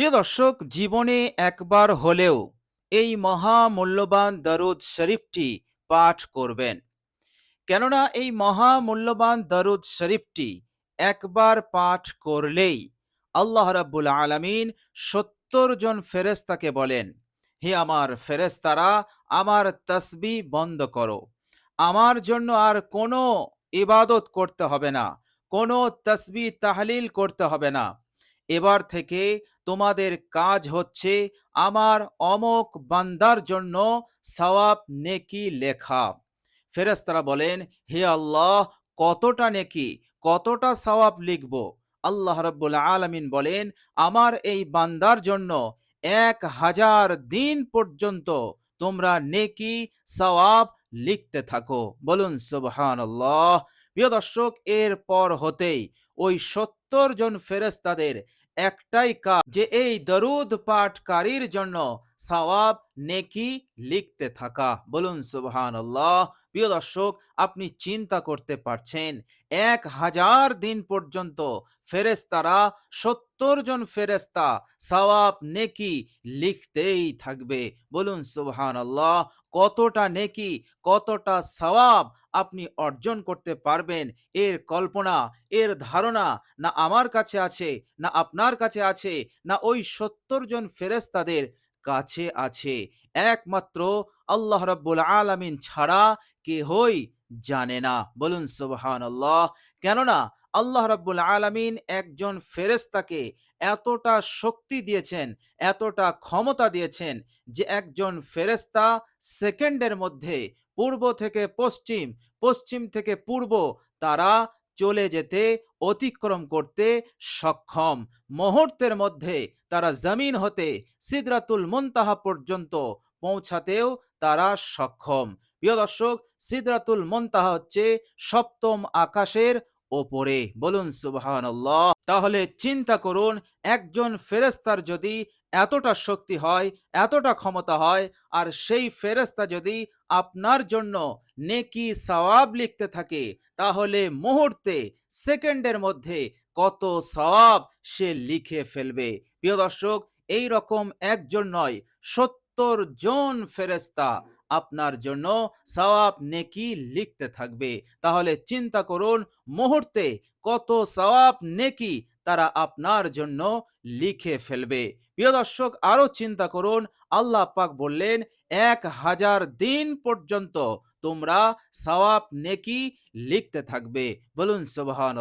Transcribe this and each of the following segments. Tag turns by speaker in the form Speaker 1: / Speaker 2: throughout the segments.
Speaker 1: প্রিয় দর্শক, জীবনে একবার হলেও এই মহা মূল্যবান দরুদ শরীফটি পাঠ করবেন। কেননা এই মহা মূল্যবান দরুদ শরীফটি একবার পাঠ করলেই আল্লাহ রাব্বুল আলামিন সত্তর জন ফেরেস্তাকে বলেন, হে আমার ফেরেস্তারা আমার তসবি বন্ধ করো। আমার জন্য আর কোনো ইবাদত করতে হবে না, কোনো তসবি তাহলিল করতে হবে না। এবার থেকে তোমাদের কাজ হচ্ছে আমার অমক বান্দার জন্য সওয়াব নেকি লেখা। ফেরেশতারা বলেন, হে আল্লাহ, কতটা নেকি, কতটা সওয়াব লিখব? আল্লাহ রাব্বুল আলামিন বলেন, আমার এই বান্দার জন্য এক হাজার দিন পর্যন্ত তোমরা নেকি, সওয়াব লিখতে থাকো। বলুন, সুবহানাল্লাহ। প্রিয় দর্শক এর পর হতেই ওই সত্তর জন ফেরেস্তাদের একটাই কাজ, যে এই দরুদ পাঠকারীর জন্য সওয়াব নেকি লিখতে থাকা। বলুন, সুবহানাল্লাহ। প্রিয় দর্শক, আপনি চিন্তা করতে পারছেন, এক হাজার দিন পর্যন্ত ফেরেস্তারা সত্তর জন ফেরেস্তা সওয়াব নেকি লিখতেই থাকবে। বলুন সুবহান আল্লাহ কতটা নেকি, কতটা সওয়াব আপনি অর্জন করতে পারবেন। এর কল্পনা, এর ধারণা না আমার কাছে আছে, না আপনার কাছে আছে, না ওই সত্তর জন ফেরেস্তাদের কাছে আছে। একমাত্র আল্লাহ রাব্বুল আলামিন ছাড়া কেহই জানে না। বলুন সুবহানাল্লাহ। কেননা আল্লাহ রাব্বুল আলামিন একজন ফেরেস্তাকে এতটা শক্তি দিয়েছেন, এতটা ক্ষমতা দিয়েছেন যে একজন ফেরেস্তা সেকেন্ডের মধ্যে পূর্ব থেকে পশ্চিম পশ্চিম থেকে পূর্ব, তারা চলে যেতে অতিক্রম করতে সক্ষম। মুহূর্তের মধ্যে তারা জমিন হতে সিদরাতুল মুনতাহা পর্যন্ত পৌঁছাতেও তারা সক্ষম। প্রিয় দর্শক, সিদরাতুল মুনতাহা হচ্ছে সপ্তম আকাশের ওপরে। বলুন সুবহানাল্লাহ। তাহলে চিন্তা করুন, একজন ফেরেস্তার যদি এতটা শক্তি হয়, এতটা ক্ষমতা হয়, আর সেই ফেরেস্তা যদি আপনার জন্য নেকি সওয়াব লিখতে থাকে, তাহলে মুহূর্তে, সেকেন্ডের মধ্যে কত সওয়াব সে লিখে ফেলবে। প্রিয় দর্শক, এই রকম একজন নয়, সত্তর জন ফেরেস্তা আপনার জন্য সওয়াব নেকি লিখতে থাকবে। তাহলে চিন্তা করুন, মুহূর্তে কত সওয়াব নেকি তারা আপনার জন্য লিখে ফেলবে। প্রিয় দর্শক আরও চিন্তা করুন। আল্লাহ পাক বললেন, এক হাজার দিন পর্যন্ত তোমরা সওয়াব নেকি লিখতে থাকবে। বলুন সুবহান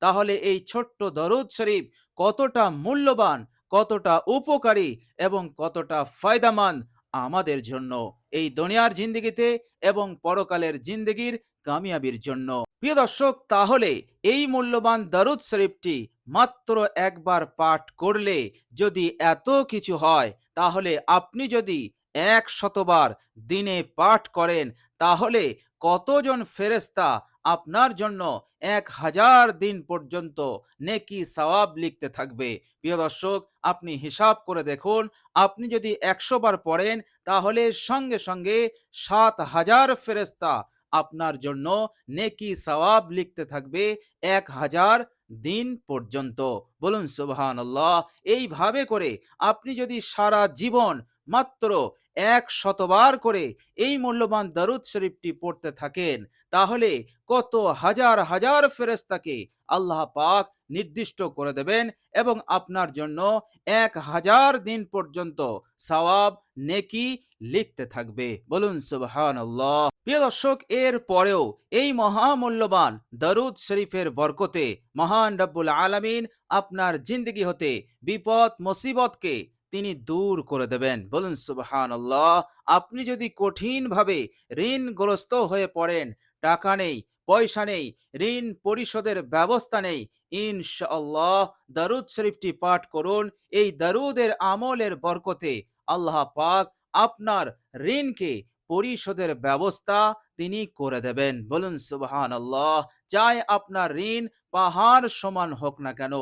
Speaker 1: তাহলে এই ছোট্ট দরুদ শরীফ কতটা মূল্যবান, কতটা উপকারী এবং কতটা ফায়দামান আমাদের জন্য, এই দুনিয়ার জিন্দগিতে এবং পরকালের জিন্দগির কামিয়াবির জন্য। প্রিয় দর্শক, তাহলে এই মূল্যবান দারুদ শরীফটি মাত্র একবার পাঠ করলে যদি এত কিছু হয়, তাহলে আপনি যদি এক শতবার দিনে পাঠ করেন, তাহলে কতজন ফেরেস্তা আপনার জন্য এক হাজার দিন পর্যন্ত নেকি সওয়াব লিখতে থাকবে? প্রিয় দর্শক, আপনি হিসাব করে দেখুন, আপনি যদি একশো বার পড়েন, তাহলে সঙ্গে সঙ্গে সাত হাজার ফেরেস্তা আপনার জন্য নেকি সওয়াব লিখতে থাকবে এক হাজার দিন পর্যন্ত। বলুন সুবহান এইভাবে করে আপনি যদি সারা জীবন মাত্র এক শতবার করে এই মূল্যবান দারুদ শরীফটি পড়তে থাকেন, তাহলে কত হাজার হাজার ফেরেস্তাকে আল্লাহ পাক নির্দিষ্ট করে দেবেন এবং আপনার জন্য এক হাজার দিন পর্যন্ত সওয়াব নেকি লিখতে থাকবে। বলুন সুবহান প্রিয় দর্শক, এর পরেও এই মহামূল্যবান দরুদ শরীফের বরকতে মহান রব্বুল আলামিন আপনার জিন্দগি হতে বিপদ, মুসিবতকে তিনি দূর করে দেবেন। বলুন সুবহান আপনি যদি কঠিনভাবে ঋণগ্রস্ত হয়ে পড়েন, টাকা নেই পয়সা নেই, ঋণ পরিশোধের ব্যবস্থা নেই। ইনশাআল্লাহ দারুদ শরীফটি পাঠ করুন। এই দারুদের আমলের বরকতে আল্লাহ পাক আপনার ঋণকে পরিশোধের ব্যবস্থা তিনি করে দেবেন। বলুন সুবহান আল্লাহ চাই আপনার ঋণ পাহাড় সমান হোক না কেন।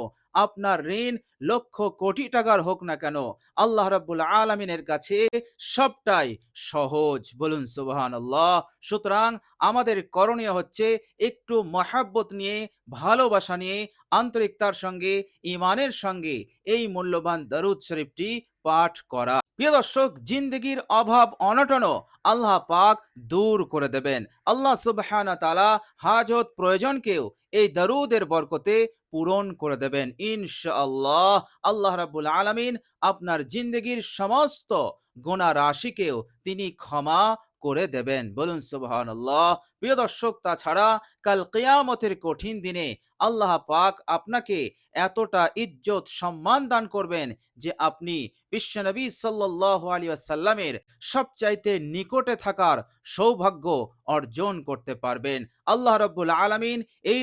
Speaker 1: আপনার ঋণ লক্ষ কোটি টাকার হোক না কেন, আল্লাহ রাব্বুল আলামিনের কাছে সবটাই সহজ। বলুন সুবহান আল্লাহ সুতরাং আমাদের করণীয় হচ্ছে একটু মহাব্বত নিয়ে, ভালোবাসা নিয়ে, আন্তরিকতার সঙ্গে ইমানের সঙ্গে এই মূল্যবান দরুদ শরীফটি পাঠ করা। প্রিয় দর্শক, জিন্দগির অভাব অনটনও আল্লাহ পাক দূর করে দেবেন। আল্লাহ সুবহানা তালা হাজত প্রয়োজনকেও এই দরুদের বরকতে পূরণ করে দেবেন। ইনশাআল্লাহ আল্লাহ রাবুল আলামিন আপনার জিন্দগির সমস্ত গোনা রাশিকেও তিনি ক্ষমা করে দেবেন। বলুন সুবহানাল্লাহ। প্রিয় দর্শক, তাছাড়া কাল কিয়ামতের কঠিন দিনে আল্লাহ পাক আপনাকে এতটা ইজ্জত সম্মান দান করবেন যে আপনি বিশ্বনবী সাল্লাল্লাহু আলাইহি ওয়াসাল্লামের সবচাইতে নিকটে থাকার সৌভাগ্য অর্জন করতে পারবেন। আল্লাহ রাব্বুল আলামিন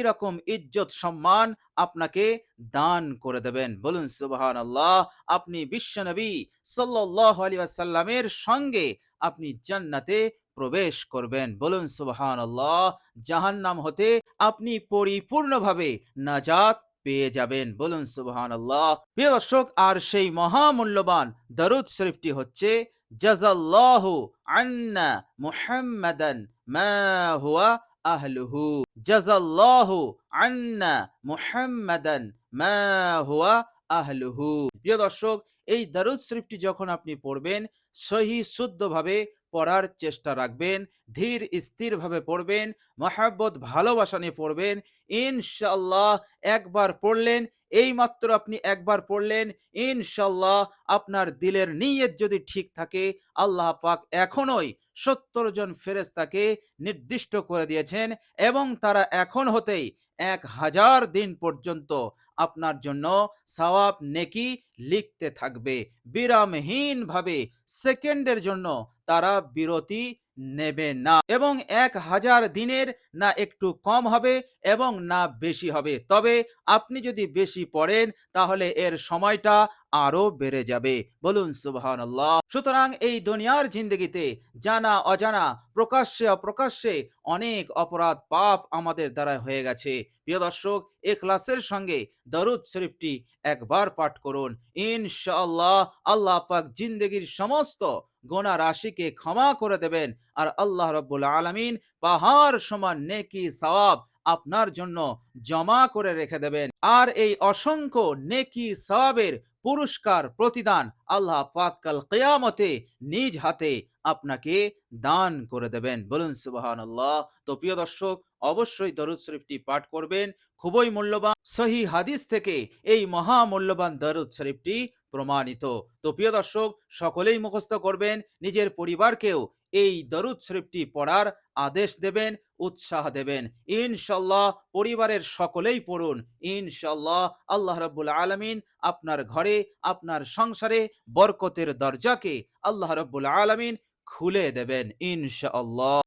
Speaker 1: রকম ইজ্জত সম্মান আপনাকে দান করে দেবেন। বলুন সুবাহান আল্লাহ আপনি বিশ্বনবী সাল্লাল্লাহু আলাইহি ওয়াসাল্লামের সঙ্গে আপনি জান্নাতে প্রবেশ করবেন। বলুন, সুবহানাল্লাহ, জাহান্নাম হতে আপনি পরিপূর্ণভাবে নাজাত পেয়ে যাবেন। বলুন, সুবহানাল্লাহ। প্রিয় দর্শক, আর সেই মহামূল্যবান দরুদ শরীফটি হচ্ছে জাজাল্লাহু আন্না মুহাম্মাদান মা হুয়া আহলুহু। জাজাল্লাহু আন্না মুহাম্মাদান মা হুয়া আহলুহু। প্রিয় দর্শক, এই দারুদ শরীফটি যখন আপনি পড়বেন সহি শুদ্ধভাবে পড়ার চেষ্টা রাখবেন ধীর স্থিরভাবে পড়বেন মহাব্বত ভালোবাসা নিয়ে পড়বেন। ইনশাল্লাহ একবার পড়লেন এই মাত্র আপনি একবার পড়লেন, ইনশাল্লাহ আপনার দিলের নিয়ত যদি ঠিক থাকে, আল্লাহ পাক এখনোই সত্তর জন ফেরেস্তাকে নির্দিষ্ট করে দিয়েছেন এবং তারা এখন হতেই এক হাজার দিন পর্যন্ত আপনার জন্য সওয়াব নেকি লিখতে থাকবে। বিরামহীন ভাবে সেকেন্ডের জন্য তারা বিরতি নেবে না। এবং এক হাজার দিনের না একটু কম হবে এবং না বেশি হবে। তবে আপনি যদি বেশি পড়েন, তাহলে এর সময়টা আরও বেড়ে যাবে। বলুন সুবহান আল্লাহ সুতরাং এই দুনিয়ার জিন্দগিতে জানা, অজানা, প্রকাশ্যে, অপ্রকাশ্যে অনেক অপরাধ পাপ আমাদের দ্বারা হয়ে গেছে। প্রিয় দর্শক, এখলাসের সঙ্গে দরুদ শরীফটি একবার পাঠ করুন। ইনশাআল্লাহ আল্লাহ পাক জিন্দগির সমস্ত গোনা রাশিকে ক্ষমা করে দেবেন আর আল্লাহ রব্বুল আলমিন পাহাড় সমান নেকি সওয়াব আপনার জন্য জমা করে রেখে দেবেন। আর এই অসংখ্য নেকি সওয়াবের পুরস্কার প্রতিদান আল্লাহ পাক কাল কিয়ামতে নিজ হাতে আপনাকে দান করে দেবেন। বলুন সুবাহান আল্লাহ তো প্রিয় দর্শক, অবশ্যই দরুদ শরীফটি পাঠ করবেন। খুবই মূল্যবান সহি হাদিস থেকে এই মহা মূল্যবান দরুদ শরীফটি প্রমাণিত। তো প্রিয় দর্শক, সকলেই মুখস্থ করবেন, নিজের পরিবারকেও এই দরুদ শরীফটি পড়ার আদেশ দেবেন, উৎসাহ দেবেন। ইনশাল্লাহ পরিবারের সকলেই পড়ুন। ইনশাল্লাহ আল্লাহ রব্বুল আলমিন আপনার ঘরে, আপনার সংসারে বরকতের দরজাকে আল্লাহ রব্বুল আলমিন খুলে দেবেন। ইনশাআল্লাহ